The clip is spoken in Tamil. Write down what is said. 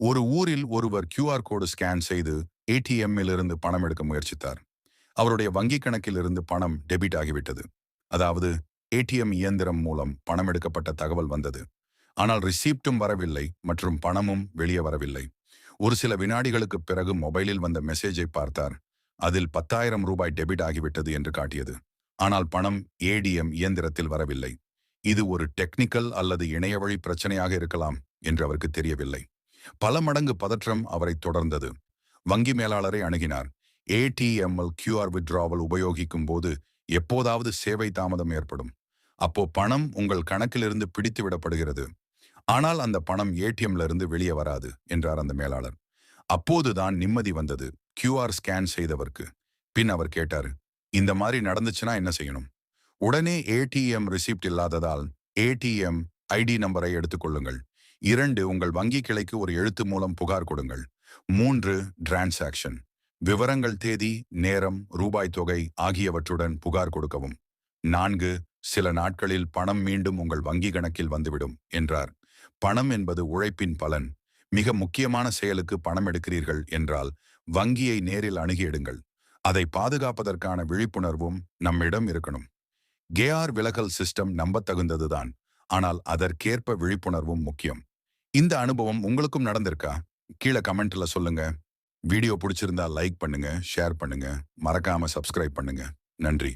ஒரு ஊரில் ஒருவர் கியூஆர் கோடு ஸ்கேன் செய்து ஏடிஎம்மிலிருந்து பணம் எடுக்க முயற்சித்தார். அவருடைய வங்கிக் கணக்கில் இருந்து பணம் டெபிட் ஆகிவிட்டது. அதாவது ஏடிஎம் இயந்திரம் மூலம் பணம் எடுக்கப்பட்ட தகவல் வந்தது. ஆனால் ரிசீப்டும் வரவில்லை மற்றும் பணமும் வெளியே வரவில்லை. ஒரு சில வினாடிகளுக்கு பிறகு மொபைலில் வந்த மெசேஜை பார்த்தார். அதில் பத்தாயிரம் ரூபாய் டெபிட் ஆகிவிட்டது என்று காட்டியது. ஆனால் பணம் ஏடிஎம் இயந்திரத்தில் வரவில்லை. இது ஒரு டெக்னிக்கல் அல்லது இணையவழி பிரச்சனையாக இருக்கலாம் என்று அவருக்கு தெரியவில்லை. பல மடங்கு பதற்றம் அவரை தொடர்ந்தது. வங்கி மேலாளரை அணுகினார். ஏடிஎம்எல் கியூஆர் வித்ராவல் உபயோகிக்கும் போது எப்போதாவது சேவை தாமதம் ஏற்படும். அப்போ பணம் உங்கள் கணக்கிலிருந்து பிடித்து விடப்படுகிறது. ஆனால் அந்த பணம் ஏடிஎம்ல இருந்து வெளியே வராது என்றார் அந்த மேலாளர். அப்போதுதான் நிம்மதி வந்தது கியூஆர் ஸ்கேன் செய்தவருக்கு. பின் அவர் கேட்டார் இந்த மாதிரி நடந்துச்சுன்னா என்ன செய்யணும்? உடனே ஏடிஎம் ரிசிப்ட் இல்லாததால் ஏடிஎம் ஐடி நம்பரை எடுத்துக்கொள்ளுங்கள் இரண்டு உங்கள் வங்கி கிளைக்கு ஒரு எழுத்து மூலம் புகார் கொடுங்கள். மூன்று டிரான்சாக்ஷன். விவரங்கள் தேதி நேரம் ரூபாய் தொகை ஆகியவற்றுடன் புகார் கொடுக்கவும். நான்கு சில நாட்களில் பணம் மீண்டும் உங்கள் வங்கி கணக்கில் வந்துவிடும் என்றார். பணம் என்பது உழைப்பின் பலன். மிக முக்கியமான செயலுக்கு பணம் எடுக்கிறீர்கள் என்றால் வங்கியை நேரில் அணுகியிடுங்கள். அதை பாதுகாப்பதற்கான விழிப்புணர்வும் நம்மிடம் இருக்கணும். கேஆர் விலகல் சிஸ்டம் நம்பத்தகுந்ததுதான். ஆனால் அதற்கேற்ப விழிப்புணர்வும் முக்கியம். இந்த அனுபவம் உங்களுக்கும் நடந்திருக்கா? கீழே கமெண்ட்ல சொல்லுங்க. வீடியோ பிடிச்சிருந்தா லைக் பண்ணுங்க ஷேர் பண்ணுங்க. மறக்காம சப்ஸ்கிரைப் பண்ணுங்க. நன்றி.